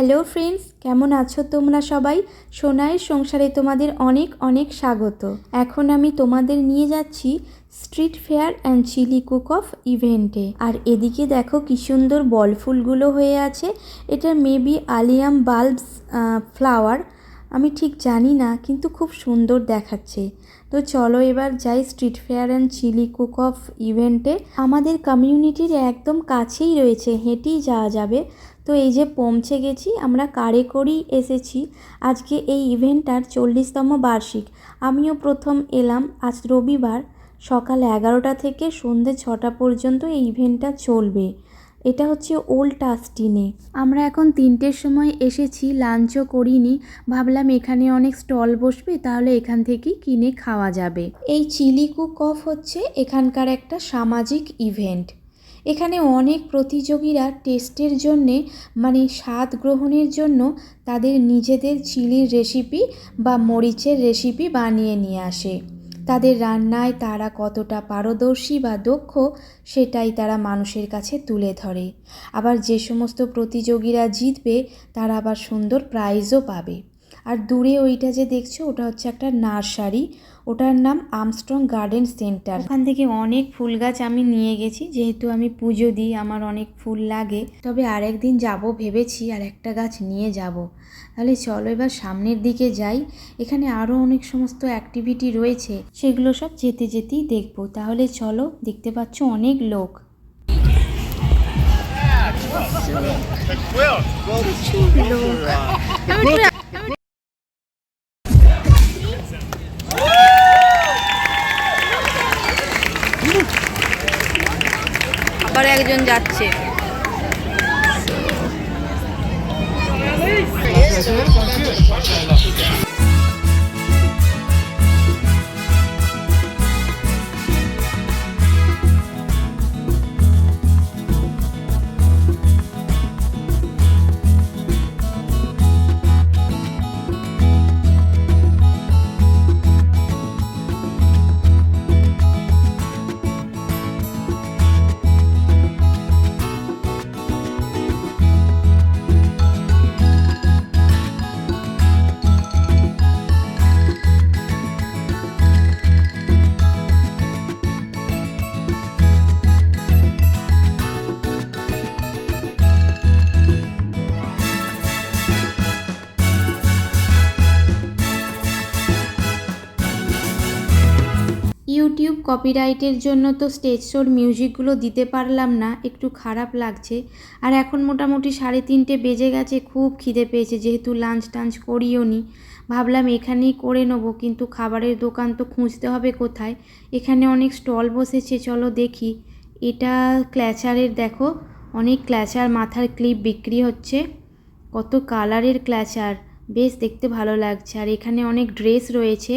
Hello friends, কেমন আছো তোমরা সবাই? সোনাইয়ের সংসারে তোমাদের অনেক অনেক স্বাগত। এখন আমি তোমাদের নিয়ে যাচ্ছি street fair and chili cook off ইভেন্টে আর এদিকে দেখো কি সুন্দর বল ফুলগুলো হয়ে আছে। এটা মেবি আলিয়াম বাল্বস ফ্লাওয়ার আমি ঠিক জানি না, কিন্তু খুব সুন্দর দেখাচ্ছে। তো চলো এবার যাই street fair and chili cook off ইভেন্টে আমাদের কমিউনিটির একদম কাছেই রয়েছে, হেঁটেই যাওয়া যাবে। তো এই যে পৌঁছে গেছি, আমরা কারে করেই এসেছি। আজকে এই ইভেন্টটার চল্লিশতম বার্ষিক। আমিও প্রথম এলাম আজ রবিবার, সকাল এগারোটা থেকে সন্ধ্যে ছটা পর্যন্ত এই ইভেন্টটা চলবে। এটা হচ্ছে ওল্ড টাস্টিনে আমরা এখন তিনটের সময় এসেছি লাঞ্চও করিনি। ভাবলাম এখানে অনেক স্টল বসবে তাহলে এখান থেকেই কিনে খাওয়া যাবে। এই চিলি কুক অফ হচ্ছে এখানকার একটা সামাজিক ইভেন্ট। এখানে অনেক প্রতিযোগীরা টেস্টের জন্যে মানে স্বাদ গ্রহণের জন্য তাদের নিজেদের চিলির রেসিপি বা মরিচের রেসিপি বানিয়ে নিয়ে আসে। তাদের রান্নায় তারা কতটা পারদর্শী বা দক্ষ, সেটাই তারা মানুষের কাছে তুলে ধরে। আবার যে সমস্ত প্রতিযোগীরা জিতবে, তারা আবার সুন্দর প্রাইজও পাবে। আর দূরে ওইটা যে দেখছ, ওটা হচ্ছে একটা নার্সারি। ওটার নাম আমস্ট্রং গার্ডেন সেন্টার ওখান থেকে অনেক ফুল গাছ আমি নিয়ে গেছি যেহেতু আমি পুজো দিই আমার অনেক ফুল লাগে তবে আরেকদিন যাব ভেবেছি আর একটা গাছ নিয়ে যাব তাহলে চলো এবার সামনের দিকে যাই এখানে আরও অনেক সমস্ত অ্যাক্টিভিটি রয়েছে সেগুলো সব যেতে যেতেই দেখব তাহলে চলো দেখতে পাচ্ছ অনেক লোক আবার একজন যাচ্ছে। ইউটিউব কপিরাইটের জন্য তো স্টেজ শোর মিউজিকগুলো দিতে পারলাম না, একটু খারাপ লাগছে। আর এখন মোটামুটি সাড়ে তিনটে বেজে গেছে, খুব খিদে পেয়েছে, যেহেতু লাঞ্চ টাঞ্চ করিও নি। ভাবলাম এখানেই করে নেব, কিন্তু খাবারের দোকান তো খুঁজতে হবে কোথায়? এখানে অনেক স্টল বসেছে, চলো দেখি। এটা ক্ল্যাচারের, দেখো, অনেক ক্ল্যাচার মাথার ক্লিপ বিক্রি হচ্ছে। কত কালারের ক্ল্যাচার, বেশ দেখতে ভালো লাগছে। আর এখানে অনেক ড্রেস রয়েছে।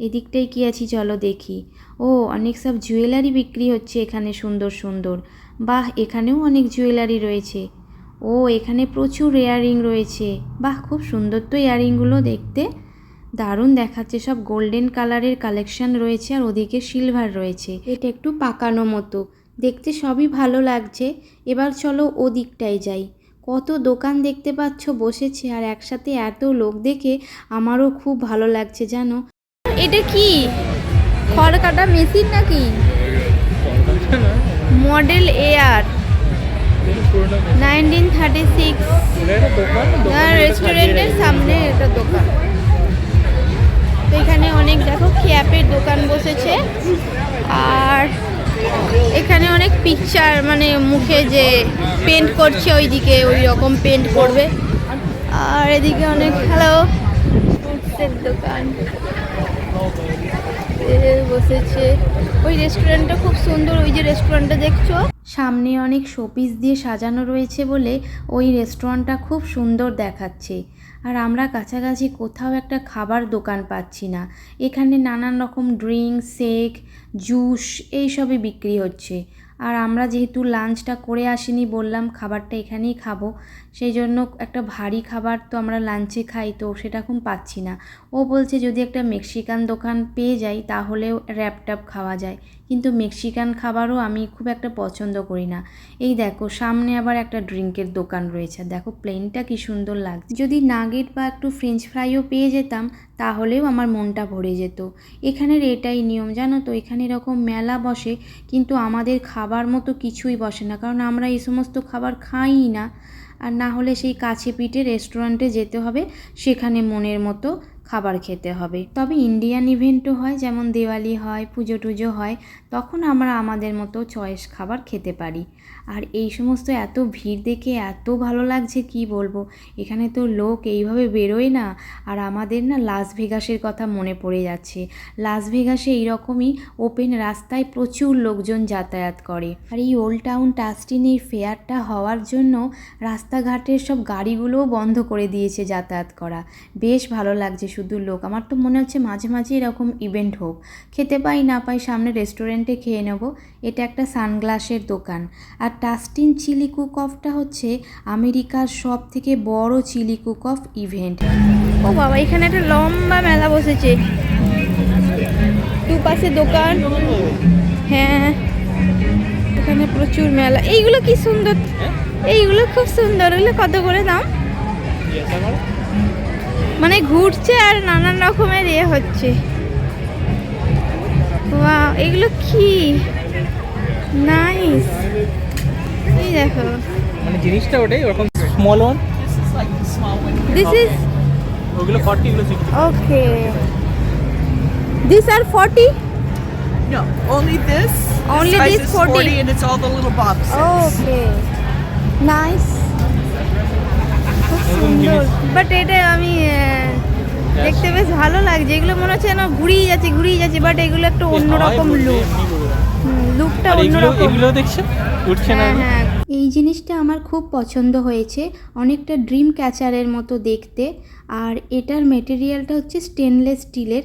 এদিকটায় কি আছি চলো দেখি। ও, অনেক সব জুয়েলারি বিক্রি হচ্ছে এখানে সুন্দর সুন্দর। বাহ, এখানেও অনেক জুয়েলারি রয়েছে। ও, এখানে প্রচুর ইয়াররিং রয়েছে। বাহ, খুব সুন্দর তো ইয়াররিংগুলো দেখতে। দারুণ দেখাচ্ছে, সব গোল্ডেন কালারের কালেকশন রয়েছে আর ওদিকে সিলভার রয়েছে। এটা একটু পাকানো মতো। দেখতে সবই ভালো লাগছে। এবার চলো ওদিকটায় যাই। কত দোকান দেখতে পাচ্ছ, বসেছে আর একসাথে এত লোক দেখে আমারও খুব ভালো লাগছে, জানো? এটা কি? খড় কাটা মেশিন নাকি? Model air nineteen thirty six. রেস্টুরেন্টের সামনে এটা দোকান। এখানে অনেক, দেখো ক্যাপের দোকান বসেছে। আর এখানে অনেক পিকচার মানে মুখে যে পেন্ট করছে, ওইদিকে ওই রকম পেন্ট করবে। আর এদিকে অনেক হ্যালো ফুডসের দোকান। বসেছে। ওই রেস্টুরেন্টটা খুব সুন্দর, ওই যে রেস্টুরেন্টটা দেখছ? সামনে অনেক শোপিস দিয়ে সাজানো রয়েছে বলে ওই রেস্টুরেন্টটা খুব সুন্দর দেখাচ্ছে। আর আমরা কাছাকাছি কোথাও একটা খাবার দোকান পাচ্ছি না। এখানে নানান রকম ড্রিঙ্ক শেক জুস এইসবই বিক্রি হচ্ছে। আর আমরা যেহেতু লাঞ্চটা করে আসিনি, বললাম খাবারটা এখানেই খাব। সেই জন্য একটা ভারী খাবার তো আমরা লাঞ্চে খাই, তো সেটা এখন পাচ্ছি না। ও বলছে যদি একটা মেক্সিকান দোকান পেয়ে যাই তাহলেও র্যাপ ট্যাপ খাওয়া যায়। কিন্তু মেক্সিকান খাবারও আমি খুব একটা পছন্দ করি না। এই দেখো, সামনে আবার একটা ড্রিঙ্কের দোকান রয়েছে। দেখো প্লেনটা কি সুন্দর লাগছে। যদি নাগেট বা একটু ফ্রেঞ্চ ফ্রাইও পেয়ে যেতাম, তাহলেও আমার মনটা ভরে যেত। এখানের এটাই নিয়ম, জানো তো? এখানে এরকম মেলা বসে, কিন্তু আমাদের খাবার মতো কিছুই বসে না। কারণ আমরা এই সমস্ত খাবার খাই না। আর না হলে সেই কাছে পিঠে রেস্টুরেন্টে যেতে হবে সেখানে মনের মতো খাবার খেতে হবে। তবে ইন্ডিয়ান ইভেন্টও হয়, যেমন দিওয়ালি হয়, পুজো টুজো হয়, তখন আমরা আমাদের মতো চয়েস খাবার খেতে পারি। আর এই সমস্ত এত ভিড় দেখে এত ভালো লাগছে, কি বলব? এখানে তো লোক এইভাবে বেরোয় না, আর আমাদের না লাস ভেগাসের কথা মনে পড়ে যাচ্ছে। লাস ভেগাসে এইরকমই ওপেন রাস্তায় প্রচুর লোকজন যাতায়াত করে। আর এই ওল্ড টাউন টাস্টিন এই ফেয়ারটা হওয়ার জন্য রাস্তাঘাটের সব গাড়িগুলোও বন্ধ করে দিয়েছে যাতায়াত করা। বেশ ভালো লাগছে শুধু লোক। আমার তো মনে হচ্ছে মাঝে মাঝে এরকম ইভেন্ট হোক। খেতে পাই, না পাই সামনে রেস্টুরেন্টে খেয়ে নেব। এটা একটা সানগ্লাসের দোকান। আর টাস্টিন চিলি কুক অফটা হচ্ছে আমেরিকার সব থেকে বড় চিলি কুক অফ ইভেন্ট ও বাবা, এখানে একটা লম্বা মেলা বসেছে। দুপাশে দোকান। হ্যাঁ। এখানে প্রচুর মেলা। এইগুলো কি সুন্দর? এইগুলো খুব সুন্দর। এগুলো কত করে দাম? মানে ঘুরছে আর নানান রকমের ইয়ে হচ্ছে ওয়াও এগুলো কি নাইস এই দেখো মানে জিনিসটা ওটাই ওরকম স্মল ওয়ান দিস ইজ ওগুলো ফর্টি এগুলো sixty Okay. These are 40? No, only this. Only size this 40. 40 and it's all the little boxes. Okay. Nice. খুব সুন্দর। বাট এটা আমি দেখতে বেশ ভালো লাগছে। এগুলো মনে হচ্ছে যেন ঘুরিয়ে যাচ্ছে ঘুরিয়ে যাচ্ছে বাট এগুলো একটা অন্যরকম লুক লুকটা অন্যরকম। এগুলো দেখছেন? উঠছে না হ্যাঁ হ্যাঁ। এই জিনিসটা আমার খুব পছন্দ হয়েছে অনেকটা ড্রিম ক্যাচারের মতো দেখতে। আর এটার মেটেরিয়ালটা হচ্ছে স্টেনলেস স্টিলের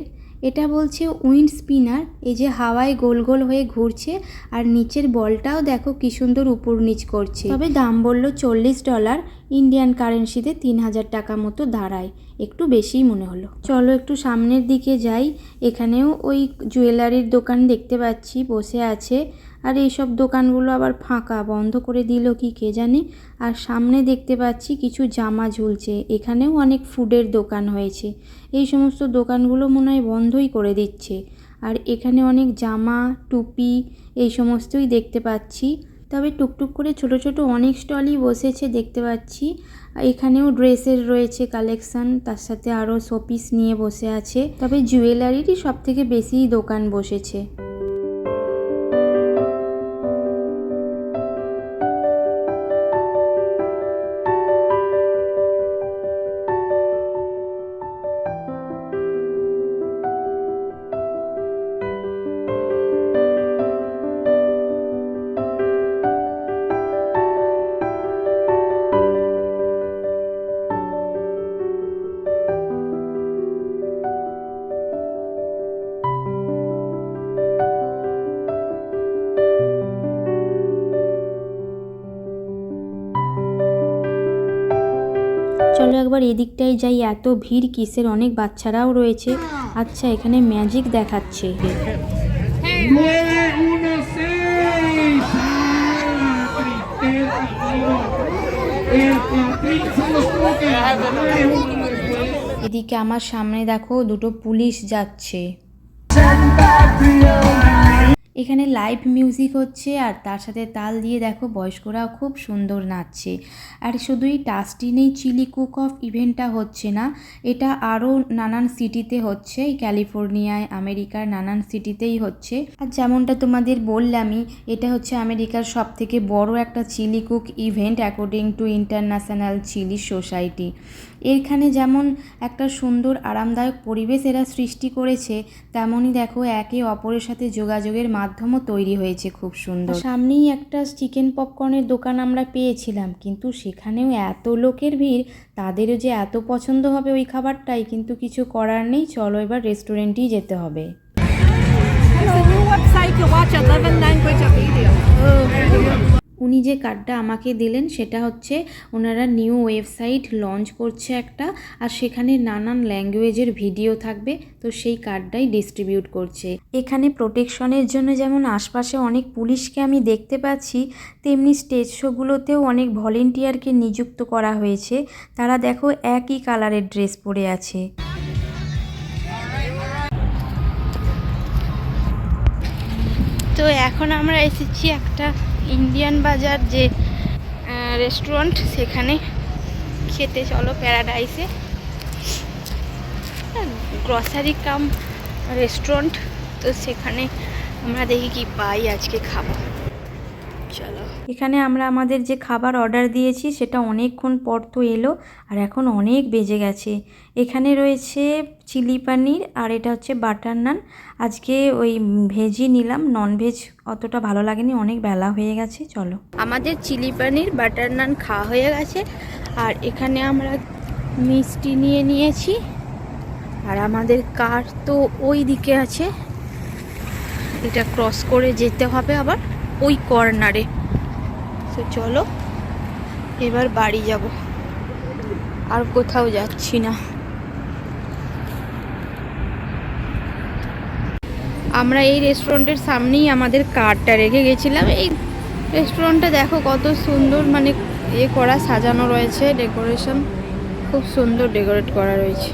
এটা বলছে উইন্ড স্পিনার, এই যে হাওয়ায় গোল গোল হয়ে ঘুরছে আর নিচের বলটাও দেখো কি সুন্দর উপর নিচ করছে। তবে দাম বলল চল্লিশ ডলার, ইন্ডিয়ান কারেন্সিতে তিন হাজার টাকা মতো দাঁড়ায়, একটু বেশিই মনে হলো। চলো একটু সামনের দিকে যাই, এখানেও ওই জুয়েলারির দোকান দেখতে পাচ্ছি, বসে আছে। আর এইসব দোকানগুলো আবার ফাঁকা, বন্ধ করে দিল কি কে জানে? আর সামনে দেখতে পাচ্ছি কিছু জামা ঝুলছে, এখানেও অনেক ফুডের দোকান হয়েছে। এই সমস্ত দোকানগুলো মনে হয় বন্ধই করে দিচ্ছে। আর এখানে অনেক জামা, টুপি, এই সমস্তই দেখতে পাচ্ছি। তবে টুকটুক করে ছোট ছোট অনেক স্টলই বসেছে দেখতে পাচ্ছি। এখানেও ড্রেসের রয়েছে কালেকশন, তার সাথে আরও শোপিস নিয়ে বসে আছে। তবে জুয়েলারিরই সব থেকে বেশি দোকান বসেছে। চলো একবার এদিকটাই যাই, এত ভিড় কিসের? অনেক বাচ্চারাও রয়েছে। আচ্ছা এখানে ম্যাজিক দেখাচ্ছে। এদিকে আমার সামনে দেখো, দুটো পুলিশ যাচ্ছে। এখানে লাইভ মিউজিক হচ্ছে আর তার সাথে তাল দিয়ে দেখো বয়স্করাও খুব সুন্দর নাচছে। আর শুধুই টাস্টিনেই চিলি কুক অফ ইভেন্টটা হচ্ছে না, এটা আরও নানান সিটিতে হচ্ছে, এই ক্যালিফোর্নিয়ায়, আমেরিকার নানান সিটিতেই হচ্ছে। আর যেমনটা তোমাদের বললামই, এটা হচ্ছে আমেরিকার সব থেকে বড় একটা chili cook event according to international chili society এখানে যেমন একটা সুন্দর আরামদায়ক পরিবেশ এরা সৃষ্টি করেছে তেমনই দেখো একে অপরের সাথে যোগাযোগের মাধ্যমও তৈরি হয়েছে খুব সুন্দর। সামনেই একটা চিকেন পপকর্নের দোকান আমরা পেয়েছিলাম কিন্তু সেখানেও এত লোকের ভিড় তাদেরও যে এত পছন্দ হবে ওই খাবারটাই কিন্তু কিছু করার নেই চলো এবার রেস্টুরেন্টেই যেতে হবে। It's a new website to watch 11 language of video. উনি যে কার্ডটা আমাকে দিলেন, সেটা হচ্ছে ওনারা নিউ ওয়েবসাইট লঞ্চ করছে একটা, আর সেখানে নানান ল্যাঙ্গুয়েজের ভিডিও থাকবে, তো সেই কার্ডটাই ডিস্ট্রিবিউট করছে। এখানে প্রোটেকশনের জন্য যেমন আশপাশে অনেক পুলিশকে আমি দেখতে পাচ্ছি, তেমনি স্টেজ শোগুলোতেও অনেক ভলেন্টিয়ারকে নিযুক্ত করা হয়েছে। তারা দেখো একই কালারের ড্রেস পরে আছে। তো এখন আমরা এসেছি একটা ইন্ডিয়ান বাজার যে রেস্টুরেন্ট সেখানে খেতে চলো প্যারাডাইসে গ্রসারি কাম রেস্টুরেন্ট তো সেখানে আমরা দেখি কি পাই আজকে খাবার। এখানে আমরা আমাদের যে খাবার অর্ডার দিয়েছি সেটা অনেকক্ষণ পর তো এলো আর এখন অনেক বেজে গেছে। এখানে রয়েছে চিলি পানির আর এটা হচ্ছে বাটার নান। আজকে ওই ভেজই নিলাম নন ভেজ অতটা ভালো লাগেনি অনেক বেলা হয়ে গেছে চলো। আমাদের চিলি পানির বাটার নান খাওয়া হয়ে গেছে আর এখানে আমরা মিষ্টি নিয়ে নিয়েছি আর আমাদের কার তো ওই দিকে আছে। এটা ক্রস করে যেতে হবে আবার। ওই কর্নারে। তো চলো, এবার বাড়ি যাব। আর কোথাও যাচ্ছি না। আমরা এই রেস্টুরেন্টের সামনেই আমাদের কারটা রেখে গেছিলাম। এই রেস্টুরেন্টটা দেখো কত সুন্দর মানে এ করা সাজানো রয়েছে ডেকোরেশন খুব সুন্দর ডেকোরেট করা রয়েছে।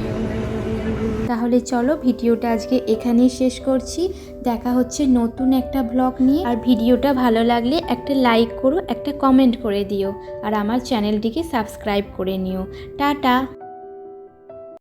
তাহলে চলো, ভিডিওটা আজকে এখানেই শেষ করছি। দেখা হচ্ছে নতুন একটা ব্লগ নিয়ে। আর ভিডিওটা ভালো লাগলে একটা লাইক করো, একটা কমেন্ট করে দিও। আর আমার চ্যানেলটিকে সাবস্ক্রাইব করে নিও। টাটা!